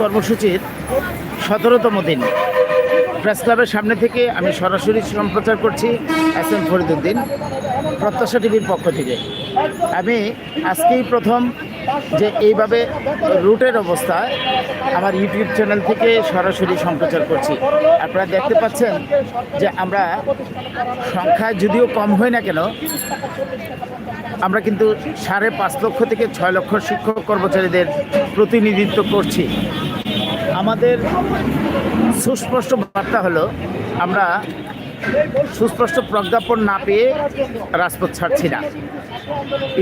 কর্মসূচির সতেরোতম দিন। প্রেস ক্লাবের সামনে থেকে আমি সরাসরি সম্প্রচার করছি এস এম ফরিদুদ্দিন, প্রত্যাশা টিভির পক্ষ থেকে। আমি আজকেই প্রথম যে এইভাবে রুটের অবস্থায় আমার ইউটিউব চ্যানেল থেকে সরাসরি সম্প্রচার করছি। আপনারা দেখতে পাচ্ছেন যে আমরা সংখ্যায় যদিও কম হয় না কেন, আমরা কিন্তু সাড়ে পাঁচ লক্ষ থেকে ছয় লক্ষ শিক্ষক কর্মচারীদের প্রতিনিধিত্ব করছি। আমাদের সুস্পষ্ট বার্তা হলো, আমরা সুস্পষ্ট প্রজ্ঞাপন না পেয়ে রাজপথ ছাড়ছি না।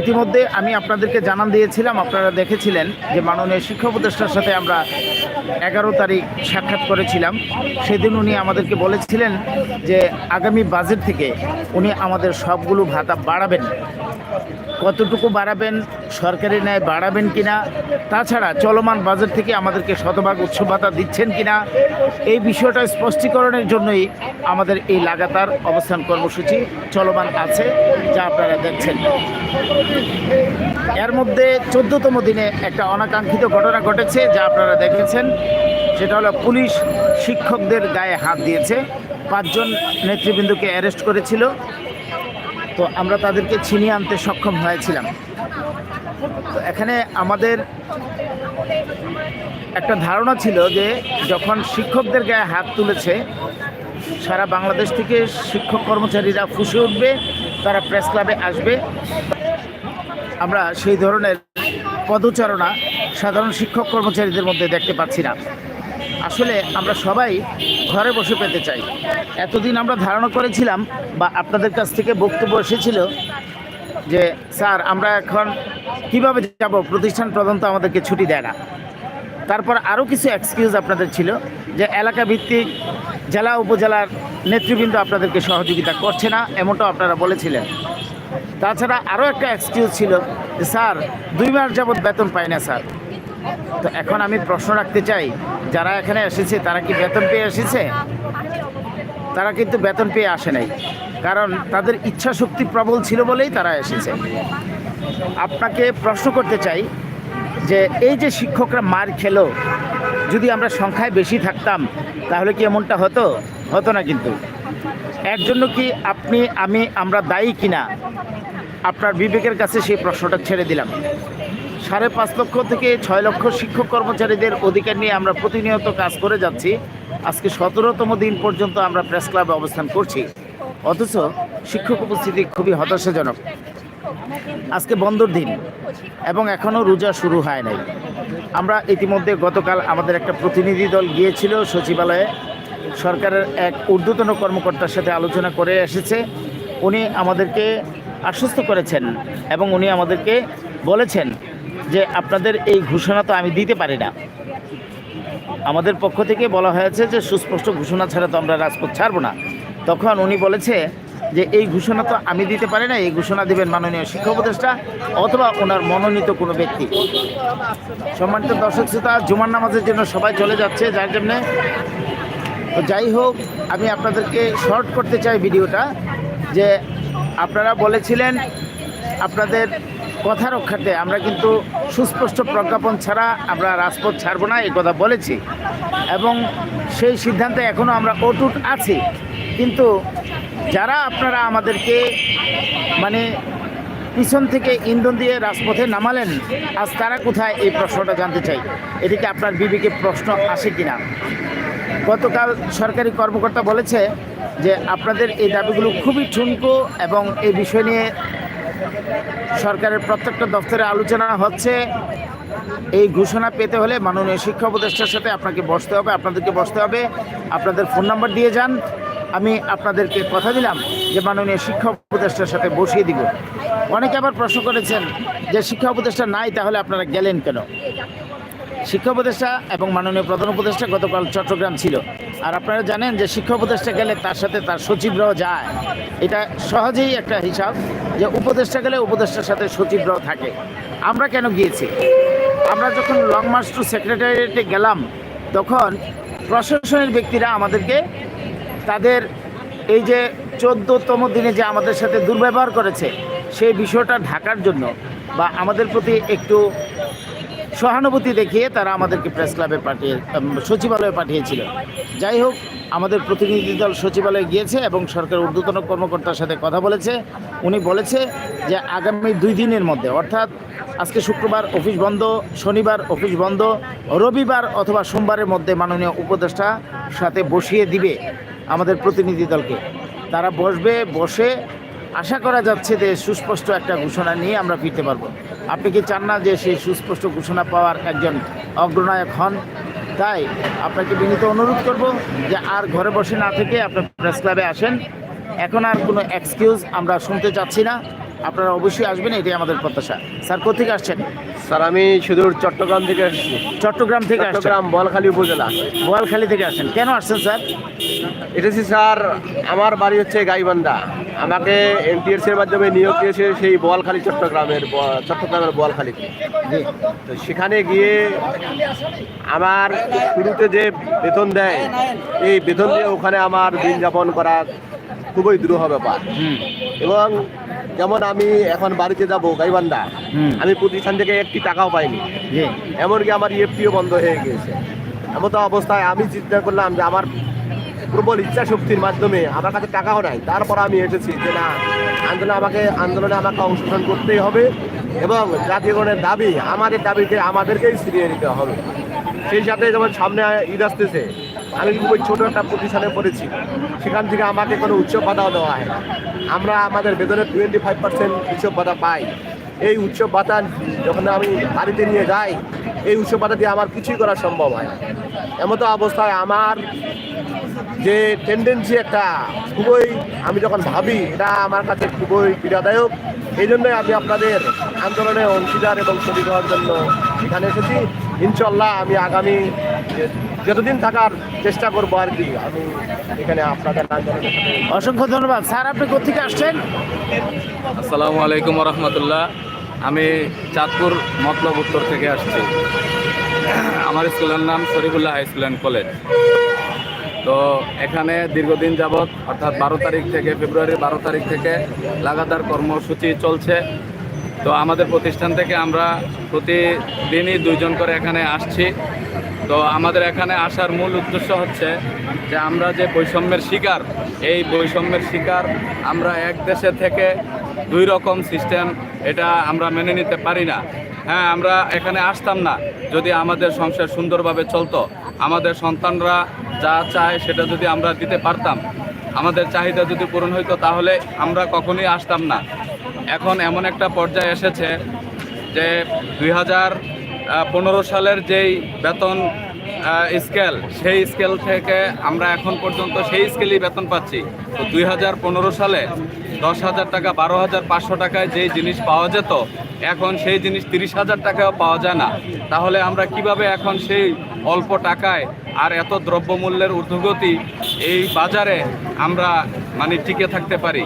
ইতিমধ্যে আমি আপনাদেরকে জানান দিয়েছিলাম, আপনারা দেখেছিলেন যে মাননীয় শিক্ষা উপদেষ্টার সাথে আমরা এগারো তারিখ সাক্ষাৎ করেছিলাম। সেদিন উনি আমাদেরকে বলেছিলেন যে আগামী বাজেট থেকে উনি আমাদের সবগুলো ভাতা বাড়াবেন। কতটুকু বাড়াবেন, সরকারি ন্যায় বাড়াবেন কিনা, তাছাড়া চলমান বাজেট থেকে আমাদেরকে শতভাগ উৎস ভাতা দিচ্ছেন কিনা, এই বিষয়টা স্পষ্টীকরণের জন্যই আমাদের এই লাগাতার অবস্থান কর্মসূচি চলমান আছে, যা আপনারা দেখছেন। এর মধ্যে চোদ্দতম দিনে একটা অনাকাঙ্ক্ষিত ঘটনা ঘটেছে, যা আপনারা দেখেছেন। সেটা হলো পুলিশ শিক্ষকদের গায়ে হাত দিয়েছে। পাঁচজন নেতৃবৃন্দকে অ্যারেস্ট করেছিল। তো আমরা তাদেরকে ছিনিয়ে আনতে সক্ষম হয়েছিলাম। তো এখানে আমাদের একটা ধারণা ছিল যে যখন শিক্ষকদের গায়ে হাত তুলেছে, সারা বাংলাদেশ থেকে শিক্ষক কর্মচারীরা ফুসে উঠবে, তারা প্রেস ক্লাবে আসবে। আমরা সেই ধরনের পদচারণা সাধারণ শিক্ষক কর্মচারীদের মধ্যে দেখতে পাচ্ছি না। আসলে আমরা সবাই ঘরে বসে পেতে চাই। এতদিন আমরা ধারণা করেছিলাম বা আপনাদের কাছ থেকে বক্তব্য এসেছিল যে, স্যার, আমরা এখন কীভাবে যাব? প্রতিষ্ঠান প্রধান তো আমাদেরকে ছুটি দেয় না। তারপর আরও কিছু এক্সকিউজ আপনাদের ছিল যে এলাকা ভিত্তিক জেলা উপজেলার নেতৃবৃন্দ আপনাদেরকে সহযোগিতা করছে না, এমনটাও আপনারা বলেছিলেন। তাছাড়া আরও একটা এক্সকিউজ ছিল যে, স্যার, দুই মাস যাবৎ বেতন পাই না, স্যার। তো এখন আমি প্রশ্ন রাখতে চাই, যারা এখানে এসেছে, তারা কি বেতন পেয়ে এসেছে? তারা কিন্তু বেতন পেয়ে আসে নাই, কারণ তাদের ইচ্ছা শক্তি প্রবল ছিল বলেই তারা এসেছে। আপনাকে প্রশ্ন করতে চাই যে, এই যে শিক্ষকরা মার খেলো, যদি আমরা সংখ্যায় বেশি থাকতাম, তাহলে কি এমনটা হতো? হতো না কিন্তু। এর জন্য কি আপনি, আমি, আমরা দায়ী কিনা? আপনার বিবেকের কাছে সেই প্রশ্নটা ছেড়ে দিলাম। সাড়ে পাঁচ লক্ষ থেকে ছয় লক্ষ শিক্ষক কর্মচারীদের অধিকার নিয়ে আমরা প্রতিনিয়ত কাজ করে যাচ্ছি। আজকে সতেরোতম দিন পর্যন্ত আমরা প্রেস ক্লাবে অবস্থান করছি। অথচ শিক্ষক উপস্থিতি খুবই হতাশাজনক। আজকে বন্ধর দিন এবং এখনও রোজা শুরু হয় নাই। আমরা ইতিমধ্যে গতকাল আমাদের একটা প্রতিনিধি দল গিয়েছিল সচিবালয়ে। সরকারের এক ঊর্ধ্বতন কর্মকর্তার সাথে আলোচনা করে এসেছে। উনি আমাদেরকে আশ্বস্ত করেছেন এবং উনি আমাদেরকে বলেছেন যে আপনাদের এই ঘোষণা তো আমি দিতে পারি না। আমাদের পক্ষ থেকে বলা হয়েছে যে, সুস্পষ্ট ঘোষণা ছাড়া তো আমরা রাজপথ ছাড়বো না। তখন উনি বলেছে যে, এই ঘোষণা তো আমি দিতে পারি না, এই ঘোষণা দেবেন মাননীয় শিক্ষা উপদেষ্টা অথবা ওনার মনোনীত কোনো ব্যক্তি। সম্মানিত দর্শক শ্রোতা, জুমার নামাজের জন্য সবাই চলে যাচ্ছে যার জন্যে। যাই হোক, আমি আপনাদেরকে শর্ট করতে চাই ভিডিওটা যে, আপনারা বলেছিলেন আপনাদের কথা রক্ষাতে আমরা কিন্তু সুস্পষ্ট প্রজ্ঞাপন ছাড়া আমরা রাজপথ ছাড়ব না, এই কথা বলেছি। এবং সেই সিদ্ধান্তে এখনও আমরা অটুট আছি। কিন্তু যারা আপনারা আমাদেরকে মানে পিছন থেকে ইন্ধন দিয়ে রাজপথে নামালেন, আজ তারা কোথায় এই প্রশ্নটা জানতে চাই? এদিকে আপনার বিবেকে প্রশ্ন আসে কিনা? গতকাল সরকারি কর্মকর্তা বলেছে যে আপনাদের এই দাবিগুলো খুবই ঠুনকো এবং এই বিষয় নিয়ে সরকারের প্রত্যেকটা দফতরে আলোচনা হচ্ছে। এই ঘোষণা পেতে হলে মাননীয় শিক্ষা উপদেষ্টার সাথে আপনাকে বসতে হবে, আপনাদেরকে বসতে হবে। আপনাদের ফোন নাম্বার দিয়ে যান। আমি আপনাদেরকে কথা দিলাম যে মাননীয় শিক্ষা উপদেষ্টার সাথে বসিয়ে দিব। অনেকে আবার প্রশ্ন করেছেন যে শিক্ষা উপদেষ্টা নাই, তাহলে আপনারা গেলেন কেন? শিক্ষা উপদেষ্টা এবং মাননীয় প্রধান উপদেষ্টা গতকাল চট্টগ্রাম ছিল। আর আপনারা জানেন যে শিক্ষা উপদেষ্টা গেলে তার সাথে তার সচিবরাও যায়। এটা সহজেই একটা হিসাব যে উপদেষ্টা গেলে উপদেষ্টার সাথে সচিবরাও থাকে। আমরা কেন গিয়েছি? আমরা যখন লং মার্চ টু সেক্রেটারিয়েটে গেলাম, তখন প্রশাসনের ব্যক্তিরা আমাদেরকে তাদের এই যে চোদ্দতম দিনে যে আমাদের সাথে দুর্ব্যবহার করেছে, সেই বিষয়টা ঢাকার জন্য বা আমাদের প্রতি একটু সহানুভূতি দেখিয়ে তারা আমাদেরকে প্রেস ক্লাবে পাঠিয়ে সচিবালয়ে পাঠিয়েছিল। যাই হোক, আমাদের প্রতিনিধি দল সচিবালয়ে গিয়েছে এবং সরকার ঊর্ধ্বতন কর্মকর্তার সাথে কথা বলেছে। উনি বলেছে যে আগামী দুই দিনের মধ্যে, অর্থাৎ আজকে শুক্রবার অফিস বন্ধ, শনিবার অফিস বন্ধ, রবিবার অথবা সোমবারের মধ্যে মাননীয় উপদেষ্টা সাথে বসিয়ে দিবে আমাদের প্রতিনিধি দলকে। তারা বসবে, বসে আশা করা যাচ্ছে যে সুস্পষ্ট একটা ঘোষণা নিয়ে আমরা ফিরতে পারব। আপনি কি চান না যে সেই সুস্পষ্ট ঘোষণা পাওয়ার একজন অগ্রনায়ক হন? তাই আপনাকে বিনীত অনুরোধ করব যে আর ঘরে বসে না থেকে আপনার প্রেস ক্লাবে আসেন। এখন আর কোনো এক্সকিউজ আমরা শুনতে চাচ্ছি না। আপনারা অবশ্যই আসবেন এটাই আমাদের প্রত্যাশা। স্যার কোথেকে আসছেন? স্যার আমি সুদূর চট্টগ্রাম থেকে আসছি। চট্টগ্রাম থেকে চট্টগ্রাম বলখালী উপজেলা। বোয়ালখালী থেকে আসছেন। কেন আসছেন স্যার? এসেছি স্যার আমার বাড়ি হচ্ছে গাইবান্ধা। আমাকে এনটিএস এর মাধ্যমে নিয়োগ দিয়েছে সেই বোয়ালখালী চট্টগ্রামের ব- চট্টগ্রামের বোয়ালখালীতে। তো সেখানে গিয়ে আমার শুরুতে যে বেতন দেয় এই বেতন দিয়ে ওখানে আমার দিন যাপন করা খুবই দুরূহ ব্যাপার। এবং যেমন আমি এখন বাড়িতে যাব গাইবান্ধা আমি প্রতিষ্ঠান থেকে একটি টাকাও পাইনি। এমনকি আমার ইএফটিও বন্ধ হয়ে গিয়েছে। এমন তো অবস্থায় আমি চিন্তা করলাম যে আমার প্রবল ইচ্ছা শক্তির মাধ্যমে আমার কাছে টাকাও নাই। তারপর আমি এসেছি যে না আন্দোলনে আমাকে আন্দোলনে আমাকে অংশগ্রহণ করতেই হবে এবং জাতীয়গণের দাবি আমাদের দাবিকে আমাদেরকেই ছিনিয়ে নিতে হবে। সেই সাথে যেমন সামনে ঈদ আসতেছে আমি খুবই ছোট একটা প্রতিষ্ঠানে পড়েছি সেখান থেকে আমাকে কোনো উৎসব ভাতাও দেওয়া হয়। আমরা আমাদের বেতনের টোয়েন্টি ফাইভ পার্সেন্ট উৎসব ভাতা পাই এই উৎসব ভাতা যখন আমি বাড়িতে নিয়ে যাই, এই উৎসব ভাতা দিয়ে আমার কিছুই করা সম্ভব হয়। এমতো অবস্থায় আমার যে টেন্ডেন্সি একটা খুবই, আমি যখন ভাবি, এটা আমার কাছে খুবই পীড়াদায়ক এই জন্যই আমি আপনাদের আন্দোলনে অংশীদার এবং শরীর হওয়ার জন্য এখানে এসেছি ইনশাল্লাহ আমি আগামী যতদিন থাকার চেষ্টা করব আর কি আমি এখানে আপনাদের অসংখ্য ধন্যবাদ। স্যার আপনি কোথেকে আসছেন? আসসালামু আলাইকুম রহমতুল্লাহ আমি চাঁদপুর মতলব উত্তর থেকে আসছি। আমার স্কুলের নাম Sharifullah high school and college. তো এখানে দীর্ঘদিন যাবৎ অর্থাৎ বারো তারিখ থেকে ফেব্রুয়ারি বারো তারিখ থেকে লাগাতার কর্মসূচি চলছে। তো আমাদের প্রতিষ্ঠান থেকে আমরা প্রতিদিনই দুইজন করে এখানে আসছি। তো আমাদের এখানে আসার মূল উদ্দেশ্য হচ্ছে যে আমরা যে বৈষম্যের শিকার, এই বৈষম্যের শিকার আমরা এক দেশে থেকে দুই রকম সিস্টেম এটা আমরা মেনে নিতে পারি না। হ্যাঁ আমরা এখানে আসতাম না, যদি আমাদের সংসার সুন্দরভাবে চলতো। আমাদের সন্তানরা যা চায় সেটা যদি আমরা দিতে পারতাম, আমাদের চাহিদা যদি পূরণ হইতো তাহলে আমরা কখনোই আসতাম না। এখন এমন একটা পর্যায়ে এসেছে যে দুই হাজার পনেরো সালের যেই বেতন স্কেল সেই স্কেল থেকে আমরা এখন পর্যন্ত সেই স্কেলই বেতন পাচ্ছি। তো দুই হাজার পনেরো সালে দশ হাজার টাকা, বারো হাজার পাঁচশো টাকায় যেই জিনিস পাওয়া যেত, এখন সেই জিনিস তিরিশ হাজার টাকাও পাওয়া যায় না। তাহলে আমরা কীভাবে এখন সেই অল্প টাকায় আর এত দ্রব্যমূল্যের ঊর্ধ্বগতি এই বাজারে আমরা মানে টিকে থাকতে পারি?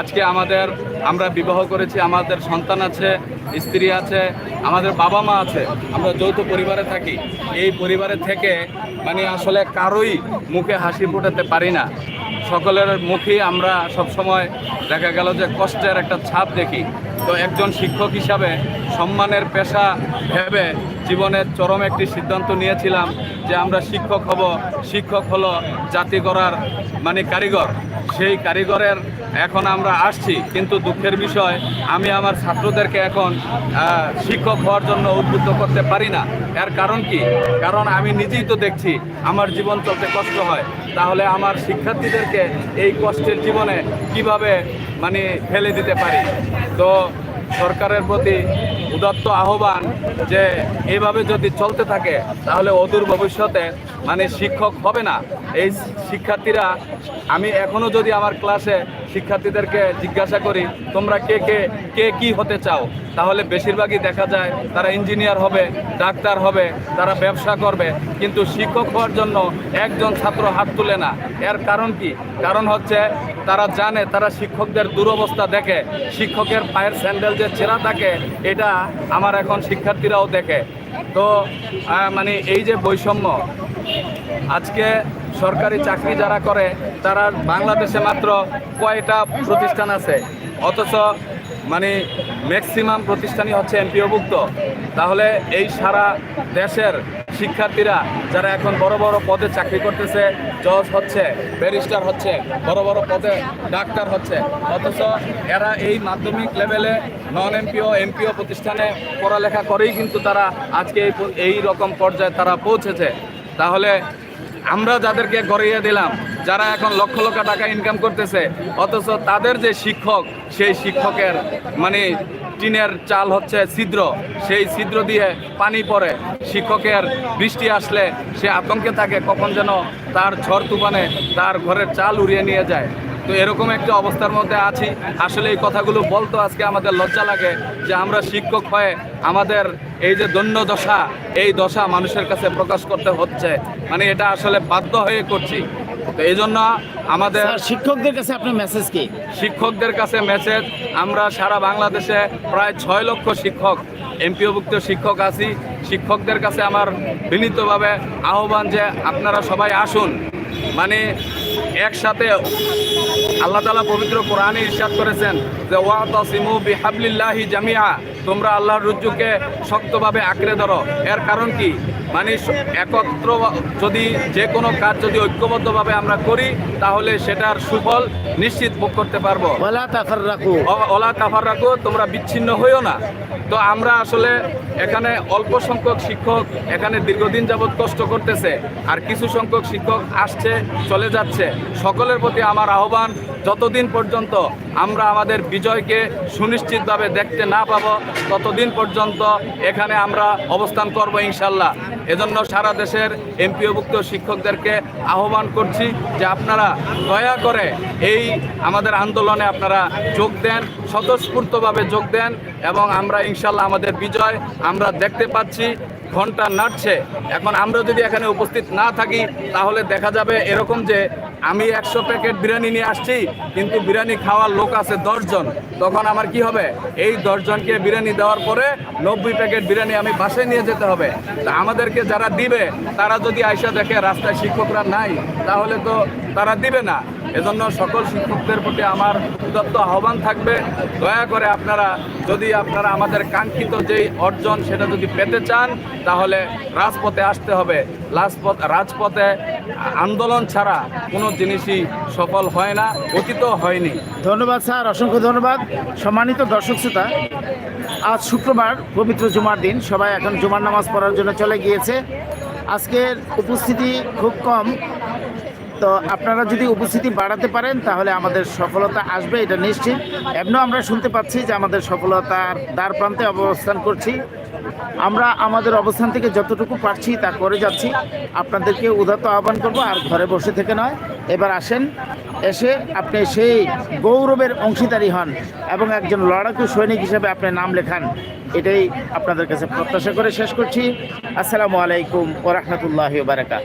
আজকে আমাদের, আমরা বিবাহ করেছি, আমাদের সন্তান আছে, স্ত্রী আছে, আমাদের বাবা মা আছে, আমরা যৌথ পরিবারে থাকি। এই পরিবারে থেকে মানে আসলে কারোই মুখে হাসি ফোটাতে পারি না। সকলের মুখে আমরা সবসময় দেখা গেল যে কষ্টের একটা ছাপ দেখি। তো একজন শিক্ষক হিসাবে সম্মানের পেশা ভেবে জীবনের চরম একটি সিদ্ধান্ত নিয়েছিলাম যে আমরা শিক্ষক হব। শিক্ষক হলো জাতি করার মানে কারিগর। সেই কারিগরের এখন আমরা আসছি, কিন্তু দুঃখের বিষয়, আমি আমার ছাত্রদেরকে এখন শিক্ষক হওয়ার জন্য উদ্বুদ্ধ করতে পারি না। এর কারণ কি? কারণ আমি নিজেই তো দেখছি, আমার জীবন চলতে কষ্ট হয়। তাহলে আমার শিক্ষার্থীদেরকে এই কষ্টের জীবনে কীভাবে মানে ফেলে দিতে পারি? তো সরকারের প্রতি উদাত্ত আহ্বান যে, এভাবে যদি চলতে থাকে, তাহলে অদূর ভবিষ্যতে মানে শিক্ষক হবে না। এই শিক্ষার্থীরা, আমি এখনও যদি আমার ক্লাসে শিক্ষার্থীদেরকে জিজ্ঞাসা করি, তোমরা কে কে কে কি হতে চাও? তাহলে বেশিরভাগই দেখা যায় তারা ইঞ্জিনিয়ার হবে, ডাক্তার হবে, তারা ব্যবসা করবে। কিন্তু শিক্ষক হওয়ার জন্য একজন ছাত্র হাত তুলে না। এর কারণ কি? কারণ হচ্ছে তারা জানে, তারা শিক্ষকদের দুরবস্থা দেখে, শিক্ষকের পায়ের স্যান্ডেল যে চেরা থাকে, এটা আমার এখন শিক্ষার্থীরাও দেখে। তো মানে এই যে বৈষম্য, আজকে সরকারি চাকরি যারা করে, তারা বাংলাদেশে মাত্র কয়টা প্রতিষ্ঠান আছে? অথচ মানে ম্যাক্সিমাম প্রতিষ্ঠানই হচ্ছে এমপিওভুক্ত। তাহলে এই সারা দেশের শিক্ষার্থীরা যারা এখন বড় বড় পদে চাকরি করতেছে, জজ হচ্ছে ব্যারিস্টার হচ্ছে, বড় বড় পদে ডাক্তার হচ্ছে, অথচ এরা এই মাধ্যমিক লেভেলে নন এমপিও এমপিও প্রতিষ্ঠানে পড়ালেখা করেই কিন্তু তারা আজকে এই এই রকম পর্যায়ে তারা পৌঁছেছে। তাহলে আমরা যাদেরকে গড়িয়ে দিলাম, যারা এখন লক্ষ লক্ষ টাকা ইনকাম করতেছে, অথচ তাদের যে শিক্ষক, সেই শিক্ষকের মানে টিনের চাল হচ্ছে ছিদ্র। সেই ছিদ্র দিয়ে পানি পড়ে। শিক্ষকের বৃষ্টি আসলে সে আতঙ্কে থাকে, কখন যেন তার ঝড় তুফানে তার ঘরের চাল উড়িয়ে নিয়ে যায়। তো এরকম একটা অবস্থার মধ্যে আছি। আসলে এই কথাগুলো বলতো আজকে আমাদের লজ্জা লাগে যে আমরা শিক্ষক হয়ে আমাদের এই যে দৈন্য দশা এই দশা মানুষের কাছে প্রকাশ করতে হচ্ছে। মানে এটা আসলে বাধ্য হয়ে করছি। তো এই জন্য আমাদের শিক্ষকদের কাছে আপনার মেসেজ কি? শিক্ষকদের কাছে মেসেজ আমরা সারা বাংলাদেশে প্রায় ছয় লক্ষ শিক্ষক এমপিওভুক্ত শিক্ষক আছি। শিক্ষকদের কাছে আমার বিনীতভাবে আহ্বান যে আপনারা সবাই আসুন। মানে একসাথে আল্লাহ তালা পবিত্র কোরআনে ইরশাদ করেছেন যে ওয়া তাসিমু বিহাবলিল্লাহি জামিয়া তোমরা আল্লাহর রুজ্জুকে শক্তভাবে আঁকড়ে ধরো। এর কারণ কি? মানে একত্র যদি যে কোনো কাজ যদি ঐক্যবদ্ধভাবে আমরা করি তাহলে সেটার সুফল নিশ্চিত ভোগ করতে পারব। ওয়ালা তাফাররাকু। অ- ওলা কাফার রাখো তোমরা বিচ্ছিন্ন হইও না। তো আমরা আসলে এখানে অল্প সংখ্যক শিক্ষক এখানে দীর্ঘদিন যাবৎ কষ্ট করতেছে আর কিছু সংখ্যক শিক্ষক আসছে চলে যাচ্ছে। সকলের প্রতি আমার আহ্বান যতদিন পর্যন্ত আমরা আমাদের বিজয়কে সুনিশ্চিতভাবে দেখতে না পাবো ততদিন পর্যন্ত এখানে আমরা অবস্থান করব ইনশাল্লাহ। এজন্য সারা দেশের এমপিওভুক্ত শিক্ষকদেরকে আহ্বান করছি যে আপনারা দয়া করে এই আমাদের আন্দোলনে আপনারা যোগ দেন, স্বতঃস্ফূর্তভাবে যোগ দেন এবং আমরা ইনশাল্লাহ আমাদের বিজয় আমরা দেখতে পাচ্ছি। ঘণ্টা নাড়ছে। এখন আমরা যদি এখানে উপস্থিত না থাকি, তাহলে দেখা যাবে এরকম যে আমি একশো প্যাকেট বিরিয়ানি নিয়ে আসছি, কিন্তু বিরিয়ানি খাওয়ার লোক আছে দশজন। তখন আমার কি হবে? এই দশজনকে বিরিয়ানি দেওয়ার পরে নব্বই প্যাকেট বিরিয়ানি আমি বাসায় নিয়ে যেতে হবে। তা আমাদেরকে যারা দিবে, তারা যদি আইসা দেখে রাস্তায় শিক্ষকরা নাই, তাহলে তো তারা দিবে না। এজন্য সকল শিক্ষকদের প্রতি আমার উদত্ত আহ্বান থাকবে। দয়া করে আপনারা যদি আপনারা আমাদের কাঙ্ক্ষিত যেই অর্জন সেটা যদি পেতে চান, তাহলে রাজপথে আসতে হবে। রাজপথ, রাজপথে আন্দোলন ছাড়া কোনো জিনিসই সফল হয় না অতীত হয়নি। ধন্যবাদ স্যার, অসংখ্য ধন্যবাদ। সম্মানিত দর্শক শ্রোতা, আজ শুক্রবার পবিত্র জুমার দিন, সবাই এখন জুমার নামাজ পড়ার জন্য চলে গিয়েছে। আজকের উপস্থিতি খুব কম তো আপনারা যদি উপস্থিতি বাড়াতে পারেন, তাহলে আমাদের সফলতা আসবে, এটা নিশ্চিত। এমনও আমরা শুনতে পাচ্ছি যে আমাদের সফলতার দ্বার প্রান্তে অবস্থান করছি। আমরা আমাদের অবস্থান থেকে যতটুকু পারছি, তা করে যাচ্ছি। আপনাদেরকে উদাত্ত আহ্বান করব, আর ঘরে বসে থেকে নয়। এবার আসেন, এসে আপনি সেই গৌরবের অংশীদারি হন এবং একজন লড়াকু সৈনিক হিসেবে আপনি নাম লেখান। এটাই আপনাদের কাছে প্রত্যাশা করে শেষ করছি। আসসালামু আলাইকুম ওরহমতুল্লাহ বারাকাত